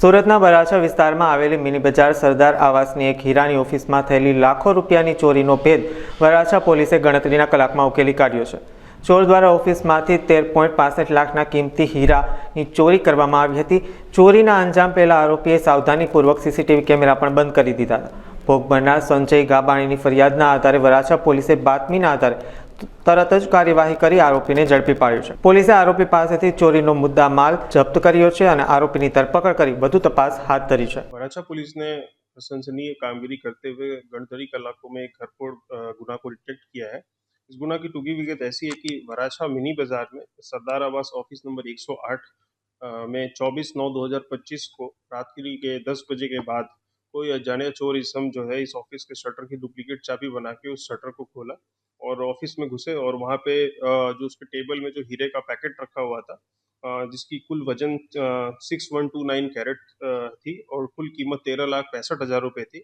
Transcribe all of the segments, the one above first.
સુરતના બરાછા વિસ્તારમાં આવેલી મિની બજાર સરદાર આવાસની એક હીરાની ઓફિસમાં થયેલી લાખો રૂપિયાની ચોરીનો ભેદ વરાછા પોલીસે ગણતરીના કલાકમાં ઉકેલી કાઢ્યો છે ચોર દ્વારા ઓફિસમાંથી તેર પોઈન્ટ પાસઠ લાખના કિંમતી હીરાની ચોરી કરવામાં આવી હતી ચોરીના અંજામ પહેલાં આરોપીએ સાવધાનીપૂર્વક સીસીટીવી કેમેરા પણ બંધ કરી દીધા હતા ભોગ બનનાર સંજય ગાબાણીની ફરિયાદના આધારે વરાછા પોલીસે બાતમીના આધારે તરત જ કાર્યવાહી કરી આરોપીને ઝડપી પાડ્યો છે પોલીસે આરોપી પાસેથી ચોરીનો મુદ્દામાલ જપ્ત કર્યો છે અને આરોપીની ધરપકડ કરી વધુ તપાસ હાથ ધરી છે વરાછા પોલીસને સંસનીય કામગીરી करते हुए ગંડધરી કલાકોમાં એક ખરખોડ ગુનો ડિટેક્ટ કર્યો છે આ ગુનાની ટૂંકી વિગત એવી છે કે વરાછા મિની બજારમાં સરદાર આવાસ ઓફિસ નંબર 108 માં 24/9/2025 કો રાત્રિના 10 વાગ્યા પછી કોઈ અજાણે ચોરીસમજો છે આ ઓફિસ કે શટરની ડુપ્લિકેટ ચાબી બનાવીને શટર કો ખોલા और ऑफिस में घुसे और वहाँ पे जो उसके टेबल में जो हीरे का पैकेट रखा हुआ था जिसकी कुल वजन six one two nine carat थी और कुल कीमत तेरह लाख पैंसठ हज़ार रुपये थी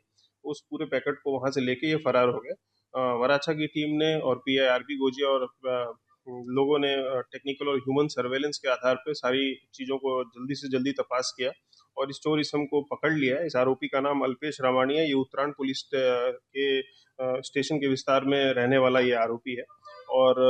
उस पूरे पैकेट को वहाँ से लेके ये फरार हो गए वराछा की टीम ने और पी आई आर बी गोजिया और लोगों ने टेक्निकल और ह्यूमन सर्वेलेंस के आधार पर सारी चीज़ों को जल्दी से जल्दी तपास किया और इस चोर इसम को पकड़ लिया इस आरोपी का नाम अल्पेश रामानी है ये उत्तराण पुलिस के स्टेशन के विस्तार में रहने वाला ये आरोपी है और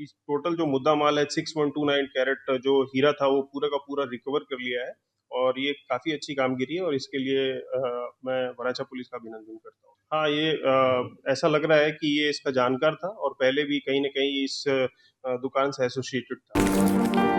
इस टोटल जो मुद्दा माल है six one two nine carat जो हीरा था वो पूरा का पूरा रिकवर कर लिया है और ये काफ़ी अच्छी कामगिरी है और इसके लिए आ, मैं वराचा पुलिस का अभिनंदन करता हूँ हाँ ये आ, ऐसा लग रहा है कि ये इसका जानकार था और पहले भी कहीं ना कहीं इस दुकान से एसोसिएटेड था